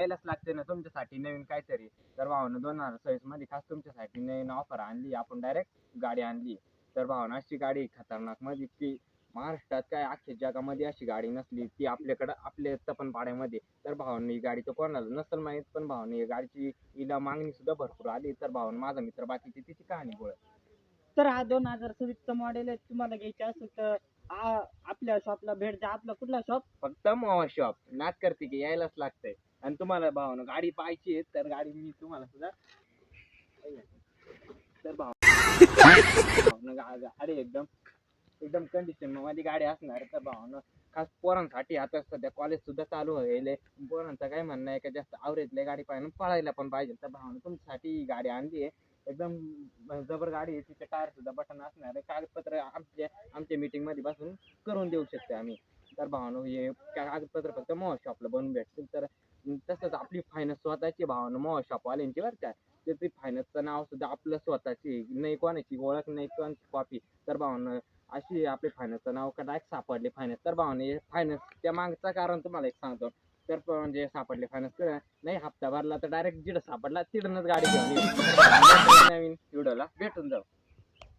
यायलाच लागते ना तुमच्यासाठी नवीन काहीतरी. तर भावानं दोन हजार सव्वीसमध्ये खास तुमच्यासाठी नवीन ऑफर आणली. आपण डायरेक्ट गाडी आणली. तर भावानं अशी गाडी खतरनाकमध्ये की महाराष्ट्रात काय अख्ख्या जगामध्ये अशी गाडी नसली ती आपल्याकडं आपल्या तपन पाड्यामध्ये तर भावानं ही गाडी तर कोणाला नसल माहीत पण भावानं ही गाडीची हिला मागणी सुद्धा भरपूर आली. तर भावानं माझा मित्र बाकीची तिची कहाणी बोल तर हा दोन हजार सव्वीसचा मॉडेल आहे. तुम्हाला घ्यायचे असेल तर आ- आपल्या शॉपला भेट द्या. आपला कुठला शॉप फक्त मोवा शॉप नाच करते की यायलाच लागतंय. आणि तुम्हाला भावानं गाडी पाहिजे आहे, तर गाडी मी तुम्हाला सुद्धा तर भाव भावानं गा- गाडी एकदम एकदम कंडिशनमध्ये गाडी असणार तर भावानं खास पोरांसाठी आता सध्या कॉलेज सुद्धा चालू व्हायले. पोरांचं काय म्हणणं आहे का जास्त आवरेजले गाडी पाहिजे आणि पळायला पण पाहिजे. तर भावानं तुमच्यासाठी ही गाडी आणली आहे. एकदम जबर गाडी आहे तिचे टायर सुद्धा बटन असणार आहे. कागदपत्र आमच्या आमच्या मीटिंगमध्ये बसून करून देऊ शकते आम्ही. तर भावानो हे कागदपत्र फक्त मोह शॉपला बनवून भेटतील. तर तसंच आपली फायनान्स स्वतःची भावानं मोह शॉपवाल्यांची बरं का. तर ती फायनान्सचं नाव सुद्धा आपलं स्वतःची. नाही कोणाची ओळख नाही कोणाची कॉपी तर भावानं अशी आपले फायनान्सचं नाव का डायरेक्ट सापडले फायनान्स तर भावाने फायनान्स त्या मागचं कारण तुम्हाला एक सांगतो. तर म्हणजे सापडले फायनान्स नाही हप्ता भरला तर डायरेक्ट जिडं सापडला तिडनच गाडी घेऊन नवीन. व्हिडिओला भेटून जाऊ.